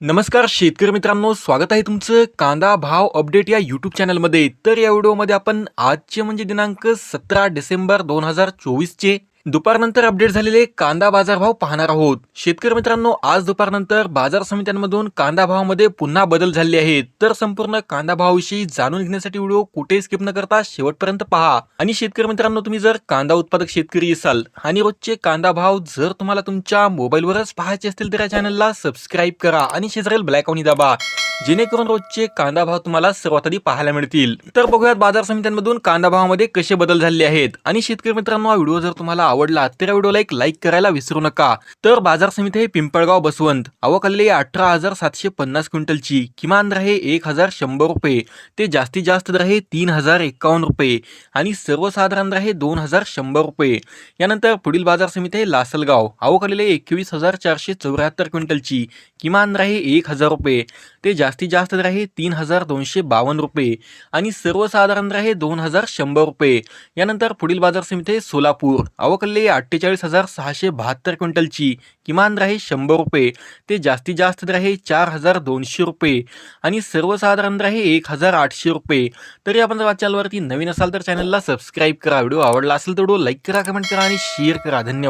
नमस्कार शेतकरी मित्रांनो स्वागत आहे तुमचं कांदा भाव अपडेट या यूट्यूब चॅनलमध्ये तर या व्हिडिओमध्ये आपण आजचे म्हणजे दिनांक सतरा डिसेंबर दोन हजार चोवीसचे दुपारनंतर अपडेट झालेले कांदा बाजार भाव पाहणार आहोत. शेतकरी मित्रांनो आज दुपारनंतर बाजार समित्यांमधून कांदा भावामध्ये पुन्हा बदल झाले आहेत. तर संपूर्ण कांदा भावाविषयी जाणून घेण्यासाठी व्हिडिओ कुठे स्किप न करता शेवटपर्यंत पहा. आणि शेतकरी मित्रांनो तुम्ही जर कांदा उत्पादक शेतकरी असाल आणि रोजचे कांदा भाव जर तुम्हाला तुमच्या मोबाईलवरच पाहायचे असतील तर या चॅनलला सबस्क्राईब करा आणि शेजारील ब्लॅक दाबा. जेणेकरून रोजचे कांदा भाव तुम्हाला सर्वात आधी पाहायला मिळतील. तर बघूयात बाजार समित्यांमधून कांदा भावामध्ये कसे बदल झाले आहेत. आणि शेतकरी मित्रांनो हा व्हिडिओ जर तुम्हाला आवडला तर या व्हिडिओला एक लाईक करायला विसरू नका. तर बाजार समिती आहे पिंपळगाव बसवंत. आवक आलेली अठरा हजार सातशे पन्नास क्विंटलची. किमान दर आहे एक हजार शंभर रुपये. ते जास्तीत जास्त दर आहे तीन हजार एकावन्न रुपये. आणि सर्वसाधारण दर आहे दोन हजार शंभर रुपये. यानंतर पुढील बाजार समिती आहे लासलगाव. आवक आलेली एकवीस हजार चारशे चौऱ्याहत्तर क्विंटलची. किमान दर आहे एक हजार रुपये. ते जास्तीत जास्त दर आहे तीन हजार दोनशे बावन्न रुपये आणि सर्वसाधारण दर आहे दोन हजार शंभर रुपये. यानंतर पुढील बाजार समिती आहे सोलापूर. अवकल्ले अठ्ठेचाळीस हजार सहाशे बहात्तर क्विंटलची किमान दर आहे शंभर रुपये. ते जास्तीत जास्त दर आहे चार हजार दोनशे रुपये. आणि सर्वसाधारण दर आहे एक हजार आठशे रुपये. तरी आपण जर चॅनलवरती नवीन असाल तर चॅनलला सबस्क्राईब करा. व्हिडिओ आवडला असेल तर व्हिडिओ लाईक करा कमेंट करा आणि शेअर करा. धन्यवाद.